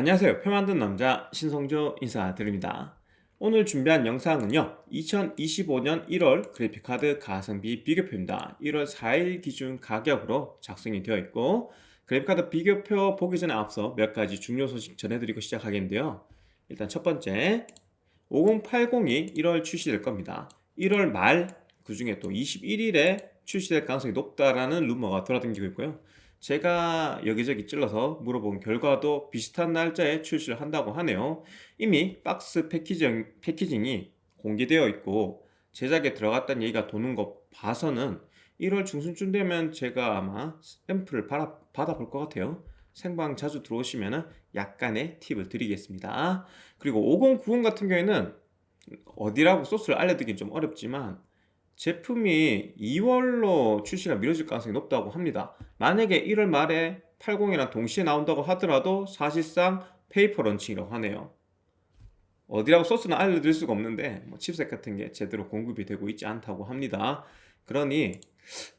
안녕하세요. 표 만든 남자 신성조 인사드립니다. 오늘 준비한 영상은요. 2025년 1월 그래픽카드 가성비 비교표입니다. 1월 4일 기준 가격으로 작성이 되어 있고 그래픽카드 비교표 보기 전에 앞서 몇 가지 중요 소식 전해드리고 시작하겠는데요. 일단 첫 번째 5080이 1월 출시될 겁니다. 1월 말 그 중에 또 21일에 출시될 가능성이 높다라는 루머가 돌아다니고 있고요. 제가 여기저기 찔러서 물어본 결과도 비슷한 날짜에 출시를 한다고 하네요. 이미 박스 패키징, 패키징이 공개되어 있고 제작에 들어갔다는 얘기가 도는 거 봐서는 1월 중순쯤 되면 제가 아마 샘플을 받아, 받아볼 것 같아요. 생방 자주 들어오시면 약간의 팁을 드리겠습니다. 그리고 5090 같은 경우에는 어디라고 소스를 알려드리긴 좀 어렵지만 제품이 2월로 출시가 미뤄질 가능성이 높다고 합니다. 만약에 1월 말에 80이랑 동시에 나온다고 하더라도 사실상 페이퍼 런칭이라고 하네요. 어디라고 소스는 알려드릴 수가 없는데 뭐 칩셋 같은 게 제대로 공급이 되고 있지 않다고 합니다. 그러니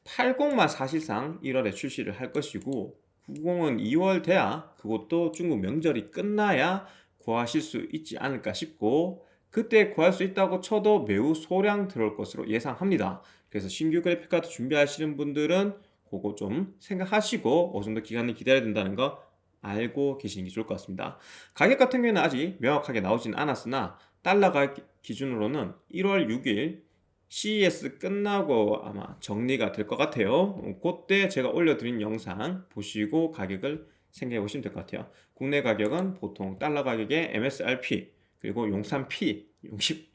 80만 사실상 1월에 출시를 할 것이고 90은 2월 돼야 그것도 중국 명절이 끝나야 구하실 수 있지 않을까 싶고 그때 구할 수 있다고 쳐도 매우 소량 들어올 것으로 예상합니다. 그래서 신규 그래픽 카드 준비하시는 분들은 그거 좀 생각하시고 어느 정도 기간을 기다려야 된다는 거 알고 계시는 게 좋을 것 같습니다. 가격 같은 경우에는 아직 명확하게 나오진 않았으나 달러 가격 기준으로는 1월 6일 CES 끝나고 아마 정리가 될 것 같아요. 그때 제가 올려드린 영상 보시고 가격을 생각해 보시면 될 것 같아요. 국내 가격은 보통 달러 가격의 MSRP 그리고 용산 P,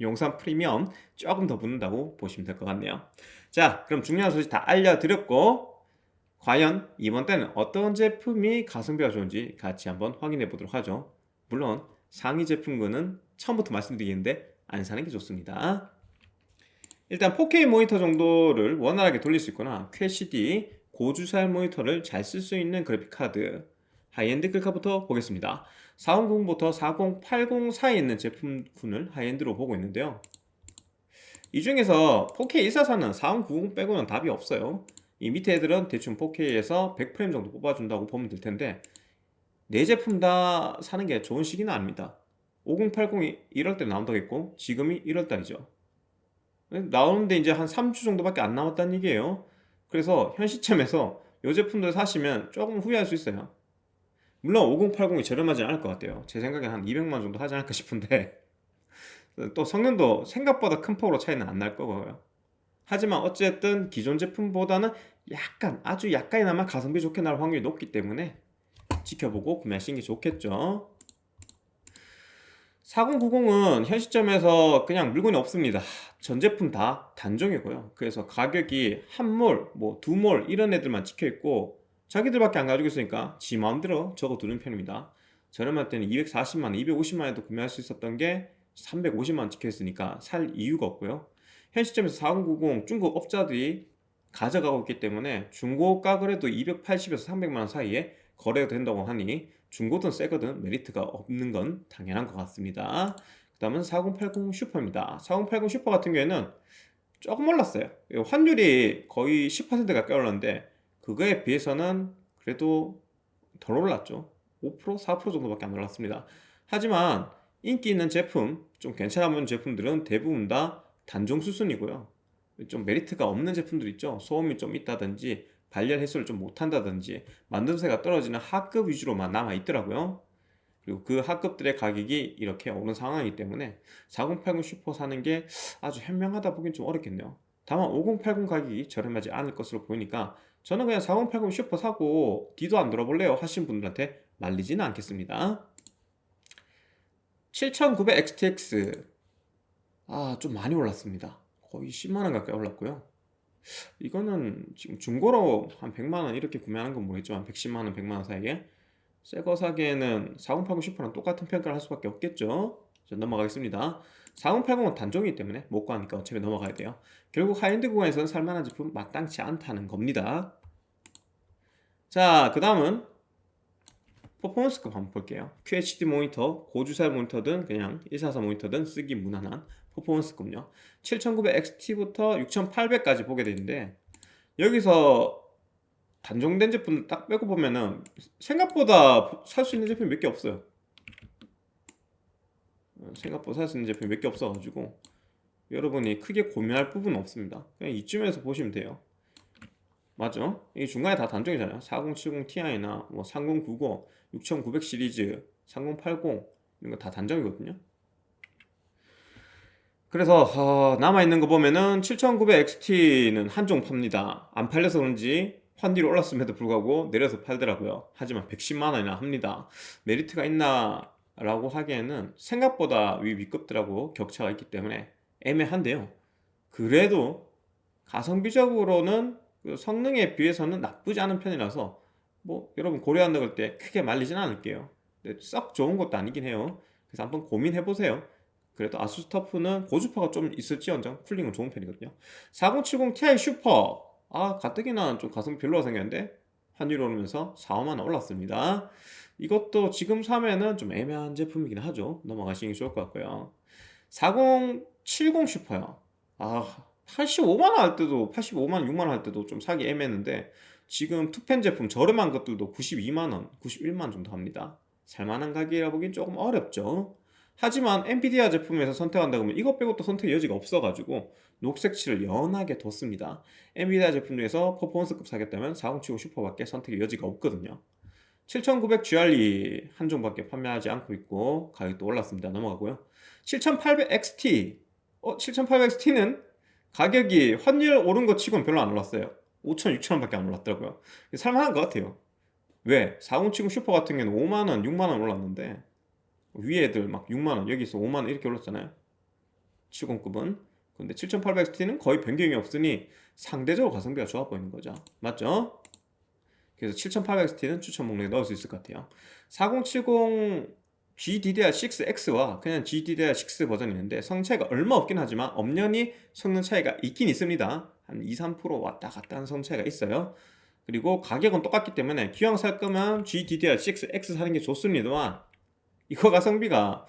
용산 프리미엄 조금 더 붙는다고 보시면 될 것 같네요. 자, 그럼 중요한 소식 다 알려드렸고 과연 이번 때는 어떤 제품이 가성비가 좋은지 같이 한번 확인해 보도록 하죠. 물론 상위 제품군은 처음부터 말씀드리겠는데 안 사는 게 좋습니다. 일단 4K 모니터 정도를 원활하게 돌릴 수 있거나 QHD 고주사율 모니터를 잘 쓸 수 있는 그래픽 카드 하이엔드 글카부터 보겠습니다. 4090부터 4080 사이에 있는 제품군을 하이엔드로 보고 있는데요. 이 중에서 4K 144는 4090 빼고는 답이 없어요. 이 밑에 애들은 대충 4K에서 100프레임 정도 뽑아준다고 보면 될 텐데 네 제품 다 사는 게 좋은 시기는 아닙니다. 5080이 1월 때 나온다고 했고 지금이 1월 달이죠. 나오는데 이제 한 3주 정도밖에 안 남았다는 얘기예요. 그래서 현 시점에서 이 제품들 사시면 조금 후회할 수 있어요. 물론 5080이 저렴하지 않을 것 같아요. 제 생각엔 한 200만 정도 하지 않을까 싶은데 또 성능도 생각보다 큰 폭으로 차이는 안 날 거고요. 하지만 어쨌든 기존 제품보다는 약간 아주 약간이나마 가성비 좋게 나올 확률이 높기 때문에 지켜보고 구매하시는 게 좋겠죠. 4090은 현 시점에서 그냥 물건이 없습니다. 전 제품 다 단종이고요. 그래서 가격이 한 몰, 뭐 두 몰 이런 애들만 찍혀 있고 자기들밖에 안 가지고 있으니까 지 마음대로 적어 두는 편입니다. 저렴할 때는 240만, 250만에도 구매할 수 있었던 게 350만 찍혀 있으니까 살 이유가 없고요. 현 시점에서 4090 중국 업자들이 가져가고 있기 때문에 중고가 그래도 280에서 300만 원 사이에 거래가 된다고 하니 중고든 새거든 메리트가 없는 건 당연한 것 같습니다. 그 다음은 4080 슈퍼입니다. 4080 슈퍼 같은 경우에는 조금 올랐어요. 환율이 거의 10% 가까이 올랐는데 그거에 비해서는 그래도 덜 올랐죠. 5% 4% 정도밖에 안 올랐습니다. 하지만 인기 있는 제품, 좀 괜찮아 보이는 제품들은 대부분 다 단종 수순이고요. 좀 메리트가 없는 제품들 있죠. 소음이 좀 있다든지 발열 해소를 좀 못한다든지 만듦새가 떨어지는 하급 위주로만 남아 있더라고요. 그리고 그 하급들의 가격이 이렇게 오른 상황이기 때문에 4080 슈퍼 사는 게 아주 현명하다 보긴 좀 어렵겠네요. 다만 5080 가격이 저렴하지 않을 것으로 보이니까 저는 그냥 4080 슈퍼 사고 뒤도 안 돌아볼래요 하신 분들한테 말리지는 않겠습니다. 7900 XTX 아 좀 많이 올랐습니다. 거의 10만원 가까이 올랐고요. 이거는 지금 중고로 한 100만원 이렇게 구매하는 건 모르겠지만 110만원, 100만원 사이에 새거 사기에는 4080 슈퍼랑 똑같은 평가를 할 수밖에 없겠죠. 자, 넘어가겠습니다. 4080은 단종이기 때문에 못 구하니까 어차피 넘어가야 돼요. 결국 하이엔드 구간에서는 살만한 제품 마땅치 않다는 겁니다. 자, 그 다음은 퍼포먼스급 한번 볼게요. QHD 모니터, 고주사율 모니터든 그냥 144 모니터든 쓰기 무난한 퍼포먼스급요. 7900XT부터 6800까지 보게 되는데 여기서 단종된 제품 딱 빼고 보면은 생각보다 살 수 있는 제품이 몇 개 없어요. 어, 생각보다 살 수 있는 제품이 몇 개 없어가지고 여러분이 크게 고민할 부분은 없습니다. 그냥 이쯤에서 보시면 돼요. 맞죠? 이 중간에 다 단종이잖아요. 4070 Ti나 뭐 3090, 6900 시리즈, 3080 이런 거 다 단종이거든요. 그래서 어, 남아 있는 거 보면은 7900XT는 한종 팝니다. 안 팔려서 그런지 환율이 올랐음에도 불구하고 내려서 팔더라고요. 하지만 110만 원이나 합니다. 메리트가 있나 라고 하기에는 생각보다 위 위급들하고 격차가 있기 때문에 애매한데요. 그래도 가성비적으로는 그 성능에 비해서는 나쁘지 않은 편이라서 뭐 여러분 고려한다 그럴 때 크게 말리진 않을게요. 썩 좋은 것도 아니긴 해요. 그래서 한번 고민해 보세요. 그래도 아수스 터프는 고주파가 좀 있을지언정 쿨링은 좋은 편이거든요. 4070 Ti 슈퍼 아 가뜩이나 좀 가성비 별로가 생겼는데 환율이 오르면서 4, 5만 원 올랐습니다. 이것도 지금 사면은 좀 애매한 제품이긴 하죠. 넘어가시는 게 좋을 것 같고요. 4070 슈퍼요. 아 85만 원 할 때도 85만 원, 6만 원 할 때도 좀 사기 애매했는데 지금 투펜 제품 저렴한 것들도 92만 원, 91만 원 정도 합니다. 살만한 가격이라 보긴 조금 어렵죠. 하지만 엔비디아 제품에서 선택한다 그러면 이것 빼고 또 선택 여지가 없어가지고 녹색칠을 연하게 뒀습니다. 엔비디아 제품 중에서 퍼포먼스급 사겠다면 4070 슈퍼밖에 선택의 여지가 없거든요. 7900 GRE 한 종밖에 판매하지 않고 있고 가격도 올랐습니다. 넘어가고요. 7800 XT 어 7800 XT는 가격이 환율 오른 것 치고는 별로 안 올랐어요. 5천, 6천 원밖에 안 올랐더라고요. 살만한 것 같아요. 왜? 4070 슈퍼 같은 경우는 5만 원, 6만 원 올랐는데 위에 애들 막 6만 원, 여기서 5만 원 이렇게 올랐잖아요. 70급은. 근데 7800XT는 거의 변경이 없으니 상대적으로 가성비가 좋아 보이는 거죠. 맞죠? 그래서 7800XT는 추천 목록에 넣을 수 있을 것 같아요. 4070 GDDR6X와 그냥 GDDR6 버전이 있는데 성 차이가 얼마 없긴 하지만 엄연히 성능 차이가 있긴 있습니다. 한 2, 3% 왔다 갔다 하는 성 차이가 있어요. 그리고 가격은 똑같기 때문에 기왕 살 거면 GDDR6X 사는 게 좋습니다만 이거 가성비가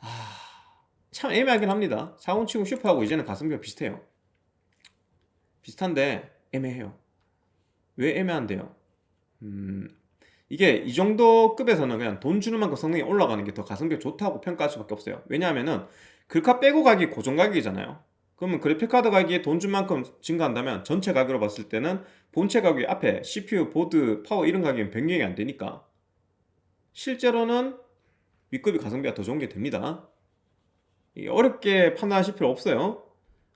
아, 참 애매하긴 합니다. 4070 슈퍼하고 이제는 가성비가 비슷해요. 비슷한데 애매해요. 왜 애매한데요? 음, 이게 이 정도 급에서는 그냥 돈 주는 만큼 성능이 올라가는 게 더 가성비가 좋다고 평가할 수밖에 없어요. 왜냐하면은 글카 빼고 가격이 고정 가격이잖아요. 그러면 그래픽카드 가격이 돈준 만큼 증가한다면 전체 가격으로 봤을 때는 본체 가격이 앞에 CPU, 보드, 파워 이런 가격이 변경이 안 되니까 실제로는 윗급이 가성비가 더 좋은 게 됩니다. 어렵게 판단하실 필요 없어요.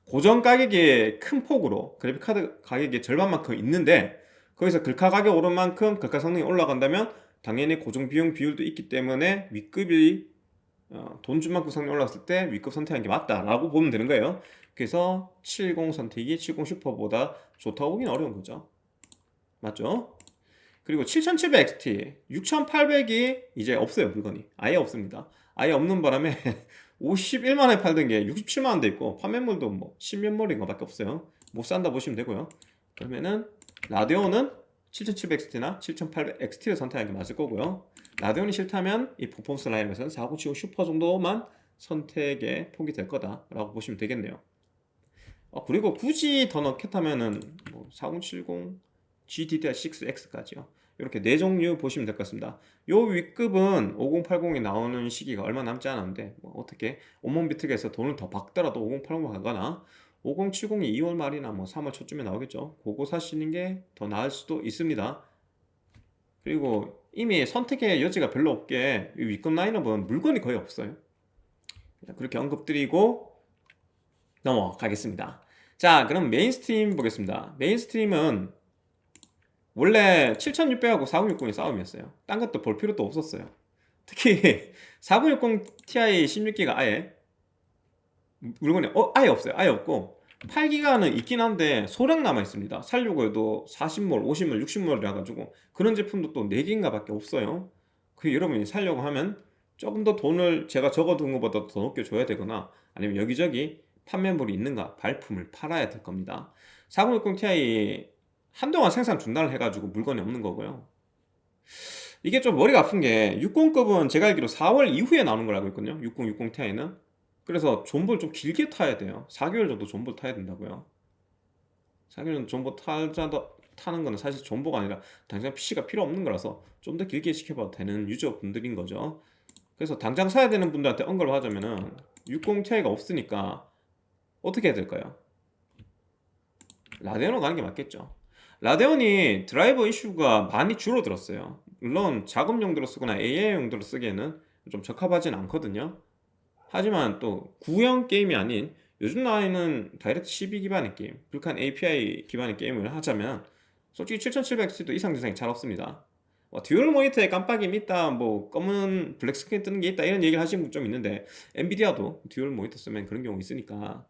고정 가격이 큰 폭으로 그래픽카드 가격이 절반만큼 있는데 거기서 글카 가격 오른 만큼 글카 성능이 올라간다면 당연히 고정 비용 비율도 있기 때문에 윗급이 어, 돈준 만큼 성능이 올랐을 때 윗급 선택하는 게 맞다라고 보면 되는 거예요. 그래서 70 선택이 70 슈퍼보다 좋다고 보기는 어려운 거죠. 맞죠? 그리고 7700XT, 6800이 이제 없어요, 물건이. 아예 없습니다. 아예 없는 바람에 51만원에 팔던 게 67만원 돼 있고, 판매물도 뭐, 10몇 머리인 거밖에 없어요. 못 산다 보시면 되고요. 그러면은, 라데온은 7700XT나 7800XT를 선택하는 게 맞을 거고요. 라데온이 싫다면 이 퍼포먼스 라인에서는 4975 슈퍼 정도만 선택의 폭이 될 거다라고 보시면 되겠네요. 어, 그리고 굳이 더 넣겠다면은 뭐 4070 GDDR6X까지요. 이렇게 네 종류 보시면 될 것 같습니다. 요 윗급은 5080이 나오는 시기가 얼마 남지 않았는데 뭐 어떻게 온몸 비트에서 돈을 더 박더라도 5080을 가거나 5070이 2월 말이나 뭐 3월 초쯤에 나오겠죠. 그거 사시는 게 더 나을 수도 있습니다. 그리고 이미 선택의 여지가 별로 없게 이 윗급 라인업은 물건이 거의 없어요. 그렇게 언급드리고 넘어가겠습니다. 자, 그럼 메인스트림 보겠습니다. 메인스트림은 원래 7600하고 4060이 싸움이었어요. 딴 것도 볼 필요도 없었어요. 특히 4060 Ti 16기가 아예 물건이 어, 아예 없어요. 아예 없고 8기가는 있긴 한데 소량 남아 있습니다. 살려고 해도 40몰, 50몰, 60몰이라 가지고 그런 제품도 또 4개인가 밖에 없어요. 그 여러분이 살려고 하면 조금 더 돈을 제가 적어둔 것보다 더 높게 줘야 되거나 아니면 여기저기 판매물이 있는가 발품을 팔아야 될 겁니다. 4060 Ti 한동안 생산 중단을 해가지고 물건이 없는 거고요. 이게 좀 머리가 아픈 게 60급은 제가 알기로 4월 이후에 나오는 걸 알고 있거든요. 6060 Ti는. 그래서 존볼 좀 길게 타야 돼요. 4개월 정도 존볼 타야 된다고요. 4개월 정도 존볼 타자도 타는 거는 사실 존보가 아니라 당장 PC가 필요 없는 거라서 좀 더 길게 시켜봐도 되는 유저분들인 거죠. 그래서 당장 사야 되는 분들한테 언급을 하자면은 60 Ti가 없으니까 어떻게 해야 될까요? 라데온으로 가는 게 맞겠죠. 라데온이 드라이버 이슈가 많이 줄어들었어요. 물론 작업 용도로 쓰거나 AI 용도로 쓰기에는 좀 적합하진 않거든요. 하지만 또 구형 게임이 아닌 요즘 나이는 다이렉트 12 기반의 게임, 불칸 API 기반의 게임을 하자면 솔직히 7700X도 이상 대상이 잘 없습니다. 뭐 듀얼 모니터에 깜빡임이 있다, 뭐 검은 블랙 스크린 뜨는 게 있다 이런 얘기를 하시는 분 좀 있는데 엔비디아도 듀얼 모니터 쓰면 그런 경우 있으니까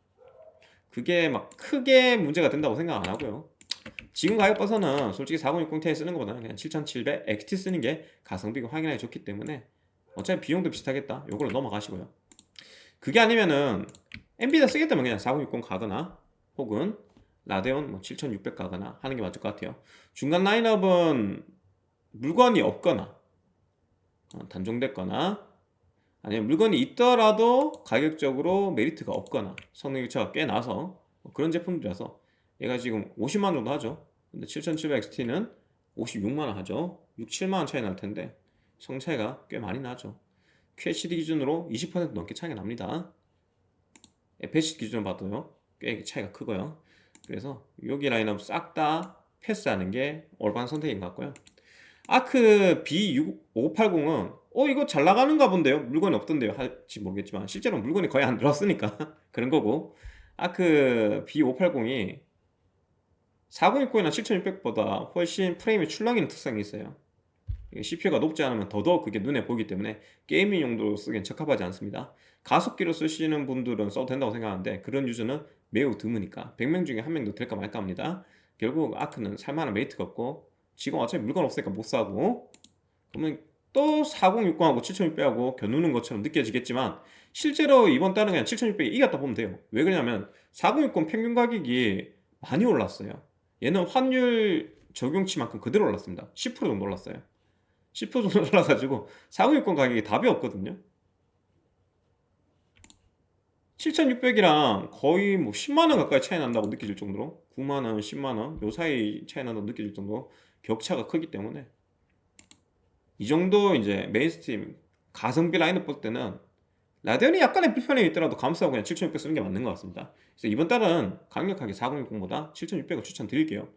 그게 막 크게 문제가 된다고 생각 안 하고요. 지금 가격 봐서는 솔직히 4060 Ti 쓰는 것보다는 그냥 7700 XT 쓰는 게 가성비가 확연하게 좋기 때문에 어차피 비용도 비슷하겠다. 요걸로 넘어가시고요. 그게 아니면은 엔비디아 쓰겠다면 그냥 4060 가거나 혹은 라데온 뭐 7600 가거나 하는 게 맞을 것 같아요. 중간 라인업은 물건이 없거나 어, 단종됐거나 아니면 물건이 있더라도 가격적으로 메리트가 없거나 성능 교차가 꽤 나서 뭐 그런 제품들이라서 얘가 지금 50만 원 정도 하죠. 근데 7700XT는 56만 원 하죠. 6, 7만 원 차이 날 텐데 성 차이가 꽤 많이 나죠. QHD 기준으로 20% 넘게 차이가 납니다. FHD 기준으로 봐도요. 꽤 차이가 크고요. 그래서 여기 라인업 싹 다 패스하는 게 올바른 선택인 것 같고요. 아크 B580은 어 이거 잘 나가는가 본데요. 물건이 없던데요. 할지 모르겠지만 실제로 물건이 거의 안 들어왔으니까 그런 거고 아크 B580이 4060이나 7600보다 훨씬 프레임이 출렁이는 특성이 있어요. CPU가 높지 않으면 더더욱 그게 눈에 보이기 때문에 게이밍 용도로 쓰기엔 적합하지 않습니다. 가속기로 쓰시는 분들은 써도 된다고 생각하는데 그런 유저는 매우 드무니까 100명 중에 한 명도 될까 말까 합니다. 결국 아크는 살만한 메리트가 없고 지금 어차피 물건 없으니까 못 사고 그러면 또 4060하고 7600하고 겨누는 것처럼 느껴지겠지만 실제로 이번 달은 그냥 7600이 이겼다 보면 돼요. 왜 그러냐면 4060 평균 가격이 많이 올랐어요. 얘는 환율 적용치만큼 그대로 올랐습니다. 10% 정도 올랐어요. 10% 정도 올라가지고 4060 가격이 답이 없거든요. 7600이랑 거의 뭐 10만원 가까이 차이 난다고 느껴질 정도로 9만원, 10만원 요 사이 차이 난다고 느껴질 정도로 격차가 크기 때문에 이 정도 이제 메인스트림 가성비 라인업 볼 때는 라데온이 약간의 불편함이 있더라도 감수하고 그냥 7600 쓰는 게 맞는 것 같습니다. 그래서 이번 달은 강력하게 4060보다 7600을 추천드릴게요.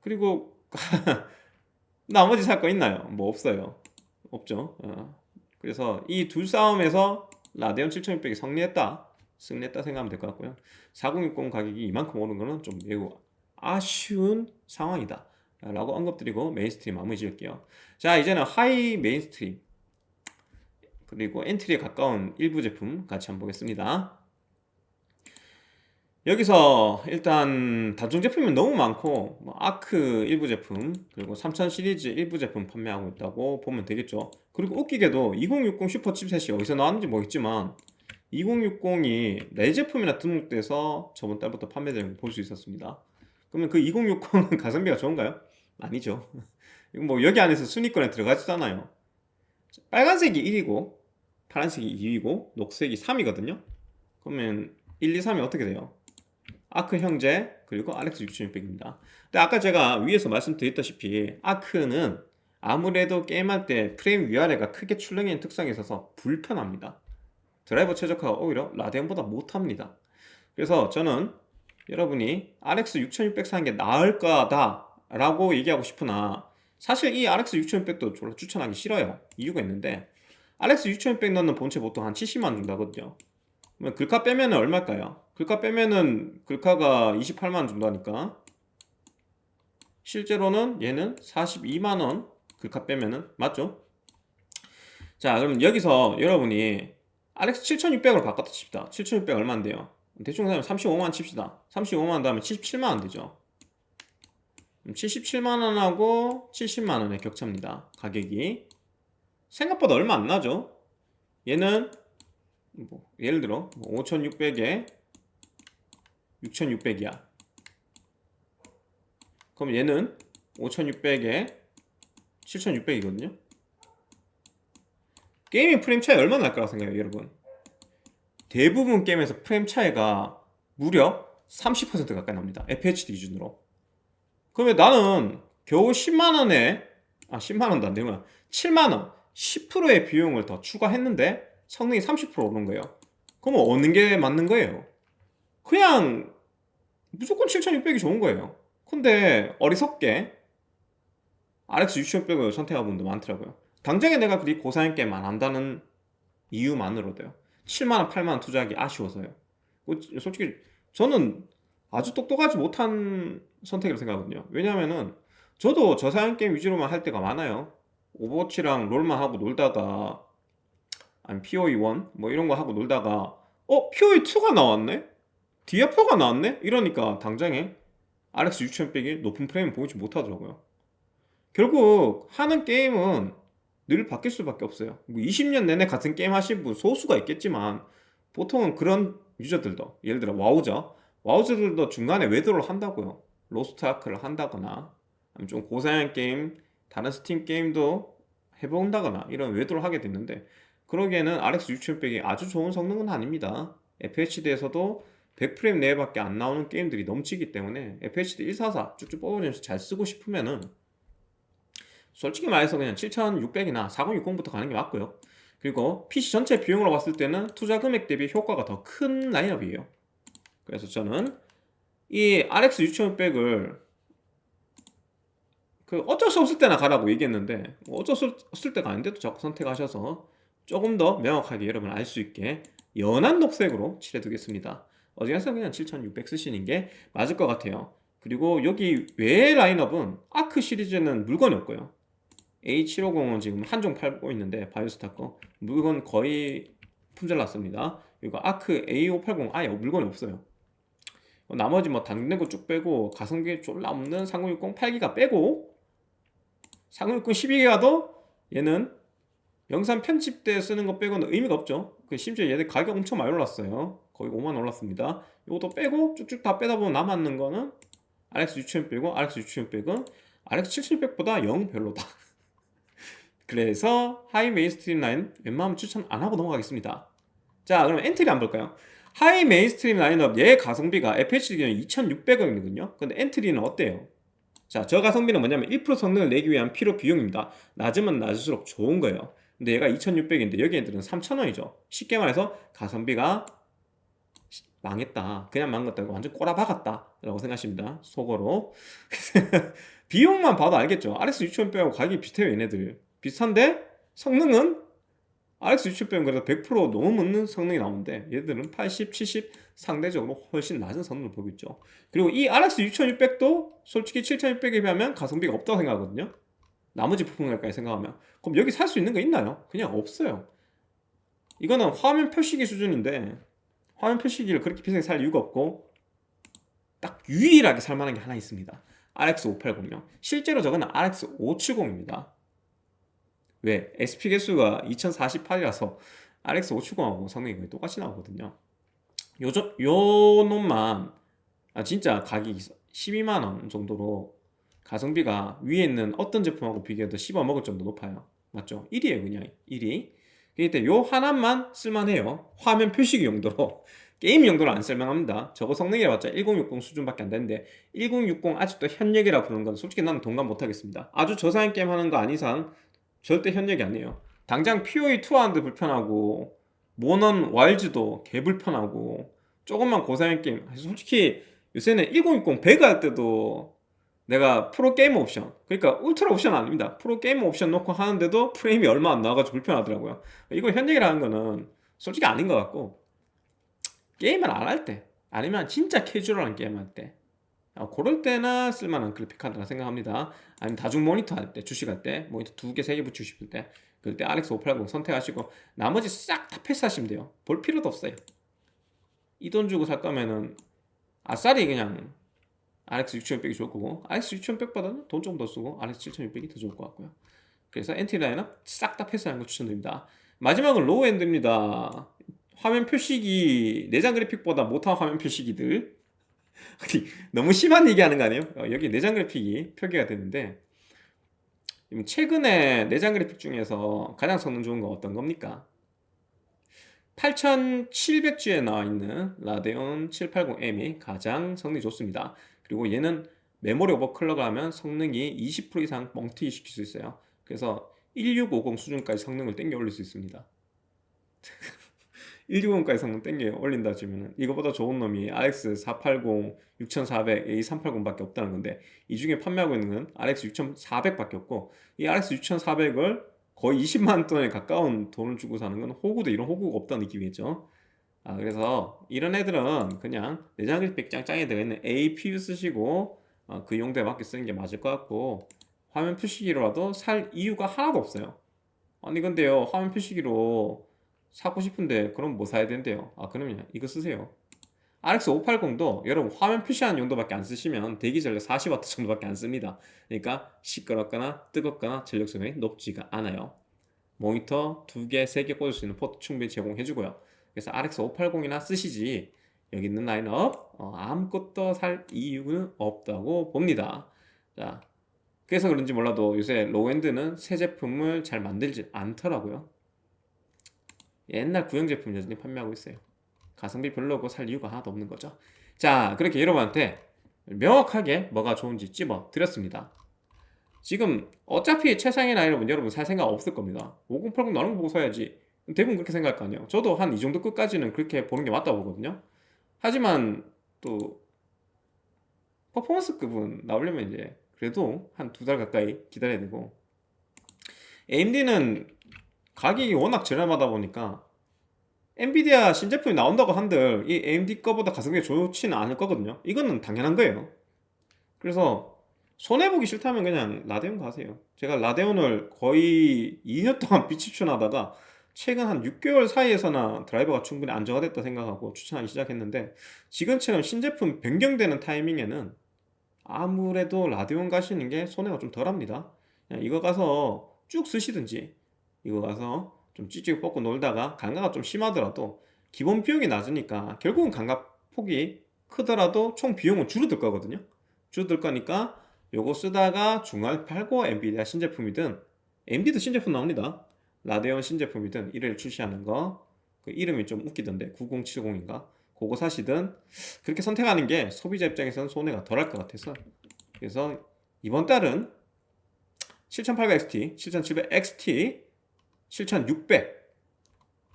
그리고 나머지 살 거 있나요? 뭐 없어요. 없죠. 어. 그래서 이둘 싸움에서 라데온 7600이 승리했다. 승리했다 생각하면 될 것 같고요. 4060 가격이 이만큼 오른 거는 좀 매우 아쉬운 상황이다. 라고 언급드리고 메인스트림 마무리 지을게요. 자, 이제는 하이 메인스트림. 그리고 엔트리에 가까운 일부 제품 같이 한번 보겠습니다. 여기서 일단 단종 제품이 너무 많고 뭐 아크 일부 제품 그리고 3000 시리즈 일부 제품 판매하고 있다고 보면 되겠죠. 그리고 웃기게도 2060 슈퍼 칩셋이 어디서 나왔는지 모르겠지만 2060이 내 제품이나 등록돼서 저번 달부터 판매되는 걸 볼 수 있었습니다. 그러면 그 2060은 가성비가 좋은가요? 아니죠. 뭐 여기 안에서 순위권에 들어가지잖아요. 빨간색이 1위고 파란색이 2위고 녹색이 3위거든요. 그러면 1, 2, 3이 어떻게 돼요? 아크 형제 그리고 RX 6600입니다. 근데 아까 제가 위에서 말씀드렸다시피 아크는 아무래도 게임할 때 프레임 위아래가 크게 출렁이는 특성이 있어서 불편합니다. 드라이버 최적화가 오히려 라데온보다 못합니다. 그래서 저는 여러분이 RX 6600 사는 게 나을 거다 라고 얘기하고 싶으나 사실 이 RX 6600도 별로 추천하기 싫어요. 이유가 있는데 RX 6600 넣는 본체 보통 한 70만 원 정도 하거든요. 그러면 글카 빼면 얼마일까요? 글카 빼면은 글카가 28만 원 정도 하니까. 실제로는 얘는 42만 원 글카 빼면은. 맞죠? 자 그럼 여기서 여러분이 RX 7600으로 바꿨다 칩시다. 7600 얼마인데요? 대충 하면 35만 칩시다. 35만 다음에 77만 원 되죠? 77만 원하고 70만 원의 격차입니다. 가격이. 생각보다 얼마 안 나죠? 얘는 뭐 예를 들어 5600에 6600이야. 그럼 얘는 5600에 7600이거든요. 게임의 프레임 차이 얼마나 날 거라고 생각해요, 여러분? 대부분 게임에서 프레임 차이가 무려 30% 가까이 납니다. FHD 기준으로. 그러면 나는 겨우 10만원에 아 10만 원도 안 되구나. 7만 원. 10%의 비용을 더 추가했는데 성능이 30% 오른 거예요. 그럼 어느 게 맞는 거예요? 그냥 무조건 7600이 좋은 거예요. 근데 어리석게 RX 6600을 선택한 분도 많더라고요. 당장에 내가 그리 고사양 게임 안 한다는 이유만으로도요. 7만원, 8만원 투자하기 아쉬워서요. 뭐, 솔직히 저는 아주 똑똑하지 못한 선택이라고 생각하거든요. 왜냐면은 저도 저사양 게임 위주로만 할 때가 많아요. 오버워치랑 롤만 하고 놀다가 아니 POE 1 뭐 이런 거 하고 놀다가 어 POE 2가 나왔네? 디아4가 나왔네? 이러니까 당장에 RX 6100이 높은 프레임 보이지 못하더라고요. 결국 하는 게임은 늘 바뀔 수밖에 없어요. 뭐 20년 내내 같은 게임 하신 분 소수가 있겠지만 보통은 그런 유저들도 예를 들어 와우저 와우저들도 중간에 외도를 한다고요. 로스트 아크를 한다거나 좀 고사양 게임 다른 스팀 게임도 해본다거나 이런 외도를 하게 됐는데 그러기에는 RX 6100이 아주 좋은 성능은 아닙니다. FHD에서도 100프레임 내외밖에 안 나오는 게임들이 넘치기 때문에 FHD 144 쭉쭉 뽑아주면서 잘 쓰고 싶으면은 솔직히 말해서 그냥 7600이나 4060부터 가는 게 맞고요. 그리고 PC 전체 비용으로 봤을 때는 투자 금액 대비 효과가 더 큰 라인업이에요. 그래서 저는 이 RX 6600을 그 어쩔 수 없을 때나 가라고 얘기했는데 뭐 어쩔 수 없을 때가 아닌데도 자꾸 선택하셔서 조금 더 명확하게 여러분 알 수 있게 연한 녹색으로 칠해두겠습니다. 어디가서 그냥 7600 쓰시는 게 맞을 것 같아요. 그리고 여기 외 라인업은 아크 시리즈는 물건이 없고요. A750은 지금 한종 팔고 있는데 바이오스타 거 물건 거의 품절 났습니다. 그리고 아크 A580 아예 물건이 없어요. 나머지 뭐 단된 거쭉 빼고 가성비 쫄라 없는 3060 8기가 빼고 3060 12기가도 얘는 영상 편집 때 쓰는 거 빼고는 의미가 없죠. 그 심지어 얘들 가격 엄청 많이 올랐어요. 거의 5만 올랐습니다. 이것도 빼고 쭉쭉 다 빼다 보면 남았는 거는 RX 6600이고 RX 6600은 RX 7600보다 영 별로다. 그래서 하이 메인스트림 라인 웬만하면 추천 안 하고 넘어가겠습니다. 자, 그럼 엔트리 한번 볼까요? 하이 메인스트림 라인업 얘 가성비가 FHD는 2600원이거든요. 근데 엔트리는 어때요? 자, 저 가성비는 뭐냐면 1% 성능을 내기 위한 필요 비용입니다. 낮으면 낮을수록 좋은 거예요. 근데 얘가 2600인데 여기 애들은 3000원이죠. 쉽게 말해서 가성비가 망했다. 그냥 망한 것도 아니고 완전 꼬라박았다. 라고 생각하십니다. 속어로. 비용만 봐도 알겠죠. RX 6600하고 가격이 비슷해요, 얘네들. 비슷한데 성능은 RX 6600은 그래도 100% 넘는 성능이 나오는데 얘들은 80, 70 상대적으로 훨씬 낮은 성능을 보겠죠. 그리고 이 RX 6600도 솔직히 7600에 비하면 가성비가 없다고 생각하거든요. 나머지 부품을까지 생각하면 그럼 여기 살 수 있는 거 있나요? 그냥 없어요. 이거는 화면 표시기 수준인데 화면 표시기를 그렇게 비싸게 살 이유가 없고 딱 유일하게 살 만한 게 하나 있습니다. RX 580요. 실제로 저거는 RX 570입니다. 왜? SP 개수가 2048이라서 RX 570하고 성능이 거의 똑같이 나오거든요. 요, 저, 요 놈만 아, 진짜 가격이 12만원 정도로 가성비가 위에 있는 어떤 제품하고 비교해도 씹어 먹을 정도 높아요. 맞죠? 1위에요, 그냥 1위. 그때 요 하나만 쓸만해요. 화면 표시기 용도로. 게임 용도로 안 쓸만합니다. 저거 성능이라봤자 1060 수준밖에 안 되는데 1060 아직도 현역이라 부르는 건 솔직히 나는 동감 못하겠습니다. 아주 저사양 게임 하는 거 아닌 이상 절대 현역이 아니에요. 당장 POE 2 하는데 불편하고 모넌 와일즈도 개 불편하고 조금만 고사양 게임 솔직히 요새는 1060 배그 할 때도 내가 프로 게임 옵션. 그러니까 울트라 옵션 아닙니다. 프로 게임 옵션 놓고 하는데도 프레임이 얼마 안 나와가지고 불편하더라고요. 이거 현역이라는 거는 솔직히 아닌 것 같고 게임을 안 할 때 아니면 진짜 캐주얼한 게임 할때 어, 그럴 때나 쓸만한 그래픽 카드라 생각합니다. 아니면 다중 모니터 할 때 주식 할 때 모니터 두 개 세 개 붙이고 싶을 때 그럴 때 RX 580 선택하시고 나머지 싹 다 패스하시면 돼요. 볼 필요도 없어요. 이 돈 주고 살 거면은 아싸리 그냥 RX 6100이 좋을 거고 RX 6100보다는 돈좀더 쓰고 RX 7600이 더 좋을 것 같고요. 그래서 엔티 라인업 싹 다 패스하는 거 추천드립니다. 마지막은 로우 엔드입니다. 화면 표시기 내장 그래픽보다 못한 화면 표시기들 너무 심한 얘기하는 거 아니에요? 어, 여기 내장 그래픽이 표기가 되는데 최근에 내장 그래픽 중에서 가장 성능 좋은 건 어떤 겁니까? 8700G에 나와 있는 라데온 780M이 가장 성능이 좋습니다. 그리고 얘는 메모리 오버클럭을 하면 성능이 20% 이상 뻥튀기 시킬 수 있어요. 그래서 1650 수준까지 성능을 땡겨 올릴 수 있습니다. 160까지 성능 땡겨 올린다 치면은 이거보다 좋은 놈이 RX 480, 6400, A380밖에 없다는 건데 이 중에 판매하고 있는 건 RX 6400밖에 없고 이 RX 6400을 거의 20만 돈에 가까운 돈을 주고 사는 건 호구도 이런 호구가 없다는 느낌이겠죠. 아 그래서 이런 애들은 그냥 내장 그래픽 짱짱에 들어있는 APU 쓰시고 어, 그 용도에 맞게 쓰는 게 맞을 것 같고 화면 표시기로라도 살 이유가 하나도 없어요. 아니 근데요 화면 표시기로 사고 싶은데 그럼 뭐 사야 된대요? 아 그러면 이거 쓰세요. RX 580도 여러분 화면 표시하는 용도밖에 안 쓰시면 대기 전력 40W 정도밖에 안 씁니다. 그러니까 시끄럽거나 뜨겁거나 전력 소용이 높지가 않아요. 모니터 두 개, 세 개 꽂을 수 있는 포트 충분히 제공해주고요. 그래서 RX 580이나 쓰시지 여기 있는 라인업 어, 아무것도 살 이유는 없다고 봅니다. 자, 그래서 그런지 몰라도 요새 로엔드는 새 제품을 잘 만들지 않더라고요. 옛날 구형 제품 여전히 판매하고 있어요. 가성비 별로고 살 이유가 하나도 없는 거죠. 자, 그렇게 여러분한테 명확하게 뭐가 좋은지 찝어 드렸습니다. 지금 어차피 최상의 나이로는 여러분 살 생각 없을 겁니다. 5080 나오는 거 보고 사야지. 대부분 그렇게 생각할 거 아니에요. 저도 한 이 정도 끝까지는 그렇게 보는 게 맞다고 보거든요. 하지만 또 퍼포먼스급은 나오려면 이제 그래도 한 두 달 가까이 기다려야 되고 AMD는 가격이 워낙 저렴하다 보니까 엔비디아 신제품이 나온다고 한들 이 AMD 거보다 가성비 좋지는 않을 거거든요. 이거는 당연한 거예요. 그래서 손해보기 싫다면 그냥 라데온 가세요. 제가 라데온을 거의 2년 동안 비추천하다가 최근 한 6개월 사이에서나 드라이버가 충분히 안정화됐다 생각하고 추천하기 시작했는데 지금처럼 신제품 변경되는 타이밍에는 아무래도 라데온 가시는 게 손해가 좀 덜합니다. 이거 가서 쭉 쓰시든지 이거 가서 좀 찌찌 뻗고 놀다가 감가가 좀 심하더라도 기본 비용이 낮으니까 결국은 감가 폭이 크더라도 총 비용은 줄어들 거거든요. 줄어들 거니까 요거 쓰다가 중할 팔고 엔비디아 신제품이든 AMD도 신제품 나옵니다. 라데온 신제품이든 1일 출시하는 거, 그 이름이 좀 웃기던데 9070인가? 그거 사시든 그렇게 선택하는 게 소비자 입장에서는 손해가 덜 할 것 같아서 그래서 이번 달은 7800XT, 7700XT, 7600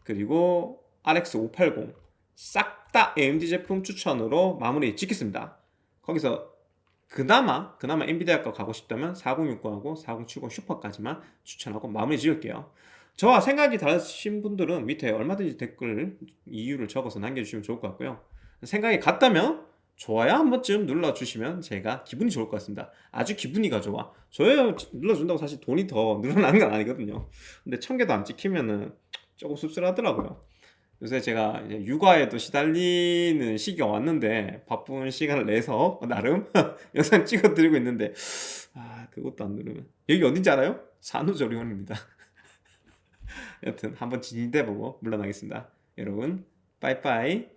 그리고 RX 580 싹 다 AMD 제품 추천으로 마무리 짓겠습니다. 거기서 그나마 그나마 엔비디아 거 가고 싶다면 4060하고 4070 슈퍼까지만 추천하고 마무리 지을게요. 저와 생각이 다르신 분들은 밑에 얼마든지 댓글 이유를 적어서 남겨주시면 좋을 것 같고요. 생각이 같다면 좋아요 한 번쯤 눌러주시면 제가 기분이 좋을 것 같습니다. 아주 기분이가 좋아. 좋아요 눌러준다고 사실 돈이 더 늘어나는 건 아니거든요. 근데 천 개도 안 찍히면은 조금 씁쓸하더라고요. 요새 제가 육아에도 시달리는 시기가 왔는데 바쁜 시간을 내서 나름 영상 찍어드리고 있는데 아 그것도 안 누르면 여기 어딘지 알아요? 산후조리원입니다. 여튼 한번 진입해보고 물러나겠습니다. 여러분 빠이빠이